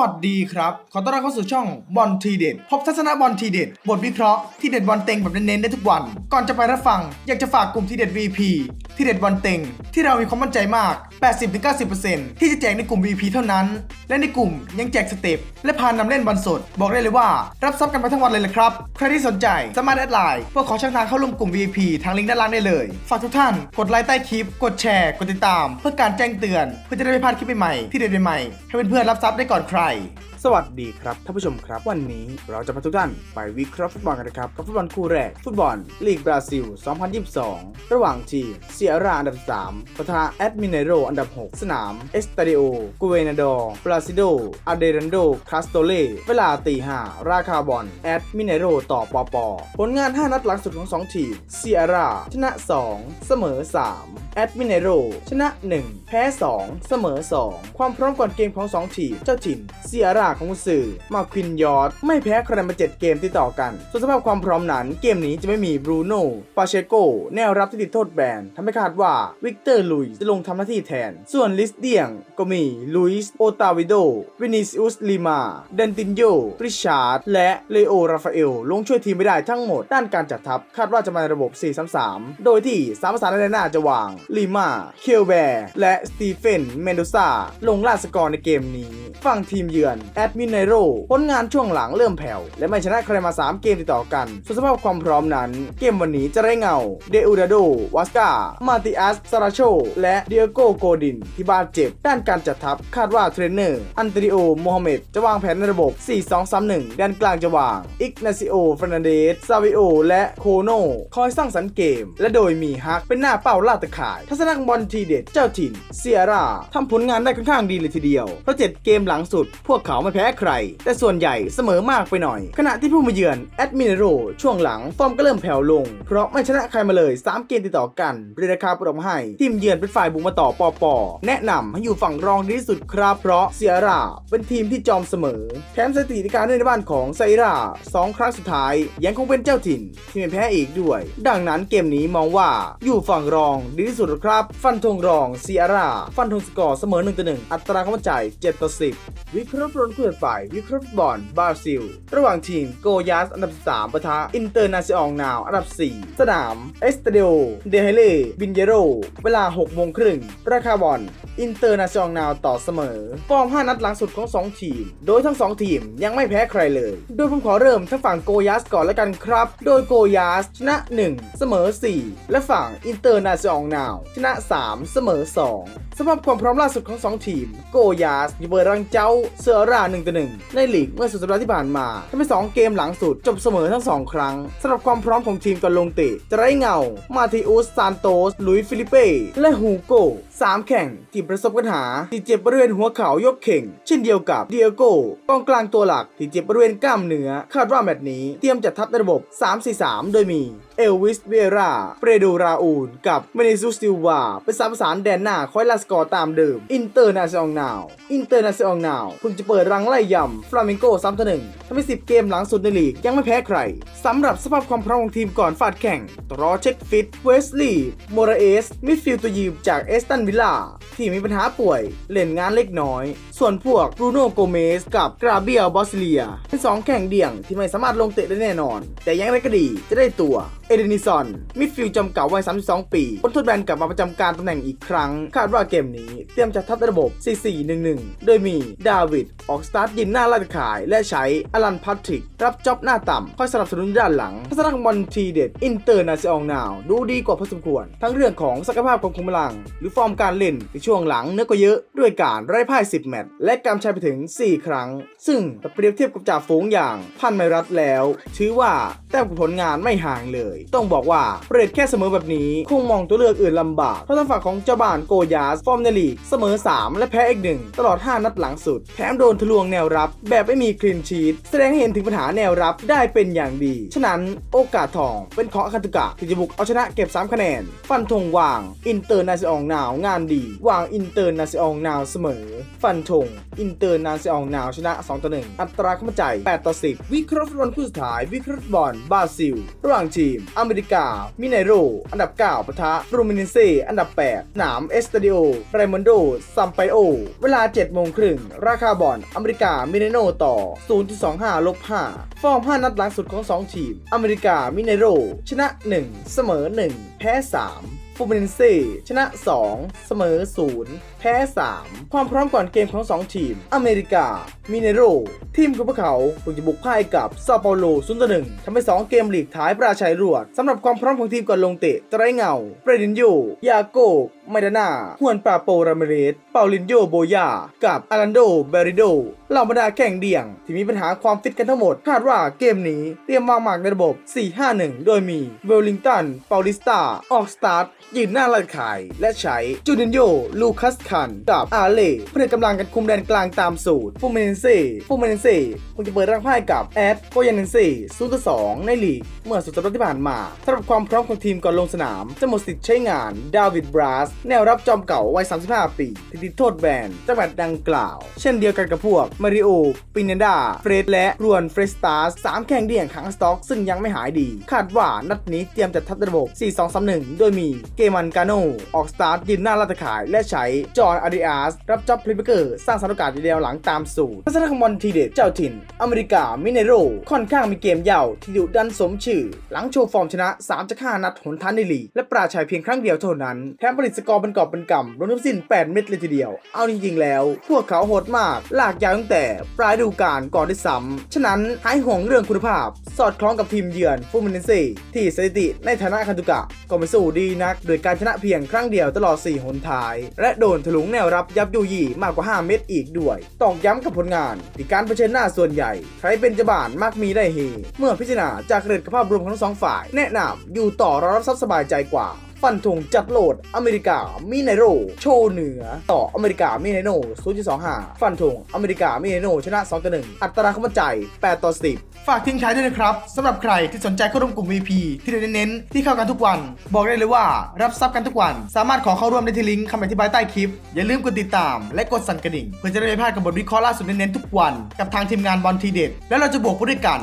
วัสดีครับ ขอต้อนรับเข้าสู่ช่องบอลทีเด็ดพบทัศนะบอลทีเด็ดบทวิเคราะห์ที่เด็ดบอลเต็งแบบเน้นๆได้ทุกวัน ก่อนจะไปรับฟัง อยากจะฝากกลุ่มทีเด็ด VP ทีเด็ดบอลเต็ง ที่เรามีความมั่นใจมาก 80-90%ที่จะแจกในกลุ่ม VP เท่านั้น และในกลุ่มยังแจกสเต็ปและพานนำเล่นบอลสด บอกได้เลยว่า รับซับกันไปทั้งวันเลยละครับ ใครที่สนใจสามารถแอดไลน์เพื่อขอช่องทางเข้าร่วมกลุ่ม VP ทางลิงก์ด้านล่างได้เลย ฝากทุกท่านกดไลค์ใต้คลิป กดแชร์ กดติดตาม เพื่อการแจ้งเตือน เพื่อจะได้ไม่พลาดคลิปใหม่ๆที่เด็ดใหม่ให้เพื่อนๆรับซับได้ก่อนใครไป สวัสดีครับท่านผู้ชมครับ วันนี้เราจะพาทุกท่านไปวิเคราะห์ฟุตบอลกันนะครับกับฟุตบอลคู่แรก ฟุตบอล ลีกบราซิล 2022 ระหว่างทีมเซียร่าอันดับ 3ปะทะแอดมิเนโรอันดับ 6 สนาม เอสตาดิโอกูเวนาดอร์บราซิโดอาเดรันโดคาสโตเล่เวลาตี5ราคาบอลแอดมิเนโรต่อปอปอผลงาน 5 นัดหลังสุดของ 2 ทีมเซียร่าชนะ 2 เสมอ 3 แอดมิเนโรชนะ 1 แพ้ 2 เสมอ 2 ความพร้อมก่อนเกมของ 2 ทีมเจ้าถิ่นเซียร่าของกุนซือมาควินยอร์ดไม่แพ้ใครมา 7 เกมติดต่อกัน ส่วนสภาพความพร้อมนั้นเกมนี้จะไม่มีบรูโน่ปาเชโกแนวรับที่ติดโทษแบนทำให้คาดว่าวิกเตอร์ลุยจะลงทำหน้าที่แทน ส่วนลิสเดียงก็มีลุยส์โอตาวิโดวินิซิอุสลิมาเดนตินโยริชาร์ดและเลโอราฟาเอลลงช่วยทีมไม่ได้ทั้งหมดด้านการจัดทัพคาดว่าจะมาในระบบ 4-3-3 โดยที่สามภาษาในหน้าจะวางลิมาเคียวแบร์และสตีเฟนเมนโดซาลงล่าสกอร์ในเกมนี้ ฝั่งทีมเยือนแอดมินเนโรผลงานช่วงหลังเริ่มแผ่ว และไม่ชนะใครมา 3 เกมติดต่อกันส่วนสภาพความพร้อมนั้น เกมวันนี้จะได้เงา เดอูดาโดวาสกามาติอัสซาราโช และเดียโกโกดิน ที่บาดเจ็บ ด้านการจัดทัพคาดว่าเทรนเนอร์อันตริโอโมฮัมเหม็ดจะวางแผนในระบบ 4-2-3-1 ด้านกลางจะวาง อิกนาซิโอฟรนันเดสซาวิโอ และโคโนคอยสร้างสรรค์เกม และโดยมีฮักเป็นหน้าเป้าล่าตะข่าย ทัศนะบอลทีเด็ดเจ้าถิ่นเซียร่าทำผลงานได้ค่อนข้างดีเลยทีเดียวเพราะ7เกมหลังสุด พวกเขาไม่แพ้ใคร แต่ส่วนใหญ่เสมอมากไปหน่อย ขณะที่ผู้มาเยือนแอดมินโรช่วงหลังฟอร์มก็เริ่มแผ่วลง เพราะไม่ชนะใครมาเลย 3 เกมติดต่อกันเรียนราคาปรบให้ ทีมเยือนเป็นฝ่ายบุกมาต่อปอปอแนะนำให้อยู่ฝั่งรองดีที่สุดครับ เพราะเซียร่าเป็นทีมที่จอมเสมอแถมสถิติการเล่นในบ้านของไซร่าสองครั้งสุดท้าย ยังคงเป็นเจ้าถิ่น ที่ไม่แพ้อีกด้วย ดังนั้นเกมนี้มองว่าอยู่ฝั่งรองดีที่สุดครับ ฟันธงรองเซียร่าฟันธงสกอร์เสมอ1ต่อ1อัตราความมั่นใจ7ต่อ10วิเคราะห์บอลคู่ต่อไปวิเคราะห์บอลบราซิล ระหว่างทีมโกยาสอันดับ 3ปะทะอินเตอร์นาซิอองนาวอันดับ 4 สนามเอสตาเดโอเดเฮเล่บินเยโร เวลา6โมงครึ่งราคาบอลอินเตอร์นาซิอองนาวต่อเสมอฟอร์ม5นัดหลังสุดของ 2 ทีม โดยทั้ง 2 ทีมยังไม่แพ้ใครเลย โดยผมขอเริ่มทั้งฝั่งโกยาสก่อนแล้วกันครับ โดยโกยาสชนะ 1 เสมอ 4 และฝั่งอินเตอร์นาซิอองนาว ชนะ 3 เสมอ 2สภาพความพร้อมล่าสุดของ 2 ทีม โกยาสอยู่เบอร์รังเจ้าเซอร่า1ต่อ1ในลีกเมื่อสุดสัปดาห์ที่ผ่านมาทำให้2เกมหลังสุดจบเสมอทั้ง 2 ครั้งสำหรับความพร้อมของทีมก่อนลงเตะจะไร้เงา มาติอุสซานโตสลุยฟิลิเป้และฮูโกสามแข่งที่ประสบปัญหาที่เจ็บบริเวณหัวเข่ายกเข่ง เช่นเดียวกับเดียโกกองกลางตัวหลักที่เจ็บบริเวณกล้ามเนื้อคาดว่าแมตช์นี้เตรียมจัดทัพในระบบ 3-4-3 โดยมีเอลวิสเวราเปรโดราอูนกับเมเนซุสติวาเป็นสามสานแดนหน้าคอยลาสกอร์ตามเดิมอินเตอร์นาซิองนาวอินเตอร์นาซิองนาวเพิ่งจะเปิดรังไล่ยำฟลาเมงโกซ้ำต่อหนึ่งทำให้10 เกมหลังสุดในลีกยังไม่แพ้ใครสำหรับสภาพความพร้อมของทีมก่อนฟาดแข่งตรอเช็คฟิตเวสลีย์โมราเอส มิดฟิลด์ตัวยืมจากเอสตันวิลล่าที่มีปัญหาป่วย เล่นงานเล็กน้อย ส่วนพวกบรูโน่โกเมสกับกราเบียลบอสเลียเป็นสองแข่งเดี่ยงที่ไม่สามารถลงเตะได้แน่นอน แต่ยังไรก็ดีจะได้ตัว เอเดนิซอนมิดฟิลด์จำเก่าวัย 32 ปีพ้นโทษแบนกลับมาประจำการตำแหน่งอีกครั้ง คาดว่าเกมนี้เตรียมจัดทัพในระบบ 4-4-1-1 โดยมีดาวิดออกสตาร์ทยินหน้าลาดขาย และใช้อลันพัทริก รับจ็อบหน้าต่ำคอยสนับสนุนด้านหลังทัศนคติบอลทีเด็ดอินเตอร์นาซิอองนาวดูดีกว่าพอสมควร ทั้งเรื่องของศักยภาพของคุมพลัง หรือฟอร์มการเล่นในช่วงหลังเนื้อก็เยอะด้วยการไร้พ่าย 10 แมตช์และกำชัยไปถึง 4 ครั้ง ซึ่งเปรียบเทียบกับจ่าฝูงอย่างพันไมรัตแล้ว ถือว่าแต้มผลงานไม่ห่างเลยต้องบอกว่าเรทแค่เสมอแบบนี้ คงมองตัวเลือกอื่นลำบากเพราะทางฝั่งของเจ้าบ้านโกยาสฟอร์มในลีกเสมอ 3 และแพ้อีกหนึ่งตลอด 5 นัดหลังสุด แถมโดนทะลวงแนวรับ แบบไม่มีคลีนชีตแสดงให้เห็นถึงปัญหาแนวรับได้เป็นอย่างดี ฉะนั้นโอกาสทองเป็นของอาคันตุกะที่จะบุกเอาชนะเก็บ 3 คะแนน ฟันธงวางอินเตอร์นาซิอองนาวงานดี วางอินเตอร์นาซิอองนาวเสมอ ฟันธงอินเตอร์นาซิอองนาวชนะ2ต่อ1อัตราเข้ามาใจ8ต่อ10 วิเคราะห์ฟุตบอลคู่สุดท้ายวิเคราะห์ฟุตบอลบราซิล ระหว่างทีมอเมริกา มิเนโร อันดับ 9ปะทะรูมินเซอันดับ 8 สนามเอสตาดิโอไรมอนโดซัมไปโอ เวลา7โมงครึ่ง ราคาบอลอเมริกา มิเนโนต่อ 0.25ลบ5ฟอร์ม 5 นัดหลังสุดของ 2 ทีม อเมริกา มิเนโร ชนะ 1 เสมอ 1 พ้ 3 ฟูมินซีชนะ 2 เสมอ 0 แพ้ 3 ความพร้อมก่อนเกมของ 2 ทีม อเมริกา มิเนโร ทีมของพวกเขาเพิ่งจะบุกพ่ายกับซาเปาโล0ต่อ1ทำให้ 2 เกมลีกท้ายปราชัยรวดสำหรับความพร้อมของทีมก่อนลงเตะไตรเงาเปรดินโยยาโก ไมดาน่าฮวนปาโปราเมเรสเปาลินโยโบยา กับอารันโดเบริโดเหล่าบรรดาแข่งเดี่ยง ที่มีปัญหาความฟิตกันทั้งหมด คาดว่าเกมนี้เตรียมวางหมากในระบบ 4-5-1 โดยมีเวลลิงตันเปาลิสตาออกสตาร์ทยืนหน้าลาดขาย และใช้จูนินโยลูคัสคัน กับอาเล่เพื่อกำลังกันคุมแดนกลางตามสูตรฟูเมนเซ่ฟูเมนเซ่คงจะเปิดร่างพ่ายกับแอดโกยาเนเซ่ซูตสองในลีกเมื่อสุดสัปดาห์ที่ผ่านมาสำหรับความพร้อมของทีมก่อนลงสนาม จะหมดสิทธิ์ใช้งานดาวิดบรัสแนวรับจอมเก่าวัย 35 ปีที่ติดโทษแบนจากแมตช์ดังกล่าว เช่นเดียวกันกับพวกมาริโอปินเนดาเฟรดและรวนเฟรสตาร์สามแข่งเดี่ยงขังสต็อกซึ่งยังไม่หายดี คาดว่านัดนี้เตรียมจัดทัพระบบ 4-2-3-1 โดยมีเกมันกาโนออกสตาร์ทยืนหน้าลาตะขาย และใช้จอห์นอาริอาสรับจ็อบพลิเบเกอร์สร้างสถานการณ์เดียวหลังตามสูตรทัศนคติบอลทีเด็ดเจ้าถิ่น อเมริกามิเนโรค่อนข้างมีเกมยาวที่ดุดันสมชื่อ หลังโชว์ฟอร์มชนะ3จาก5นัดหนทันในลีกและปราชัยเพียงครั้งเดียวเท่านั้นแถมผลิตสกอร์เป็นกอบเป็นกำรวมทั้งสิ้น 8 เม็ดเลยทีเดียว เอาจริงๆแล้ว พวกเขาโหดมาก ลากยาวตั้งแต่ปลายฤดูกาลก่อนด้วยซ้ำฉะนั้นหายห่วงเรื่องคุณภาพ สอดคล้องกับทีมเยือนฟูมินเซ่ที่สถิติในฐานะคันตุกะ ก็ไม่สู้ดีนัก โดยการชนะเพียงครั้งเดียวตลอด 4 หนท้าย และโดนถลุงแนวรับยับยุยี่มากกว่า 5 เม็ดอีกด้วยตอกย้ำกับผลงานที่การเผชิญหน้าส่วนใหญ่ ใครเป็นเจ้าบ้านมักมีได้เฮเมื่อพิจารณาจากเรทกับภาพรวมของทั้งสองฝ่าย แนะนำอยู่ต่อรอรับทรัพย์สบายใจกว่า ฟันธงจัดโหลดอเมริกามิเนโร โชว์เหนือ ต่ออเมริกามิเนโร0.25 ฟันธงอเมริกามิเนโรชนะ2ต่อ1อัตราคำมั่นใจ 8 ต่อ 10 ฝากทิ้งท้ายด้วยนะครับสำหรับใครที่สนใจเข้าร่วมกลุ่ม VP ที่เราเน้นๆที่เข้ากันทุกวัน บอกได้เลยว่ารับซับกันทุกวัน สามารถขอเข้าร่วมได้ที่ลิงก์คำอธิบายใต้คลิป อย่าลืมกดติดตาม และกดสั่นกระดิ่ง เพื่อจะได้ไม่พลาดกับบทวิเคราะห์ล่าสุดเน้นๆทุกวัน กับทางทีมงานบอลทีเด็ดแล้วเราจะบวกไปด้วยกัน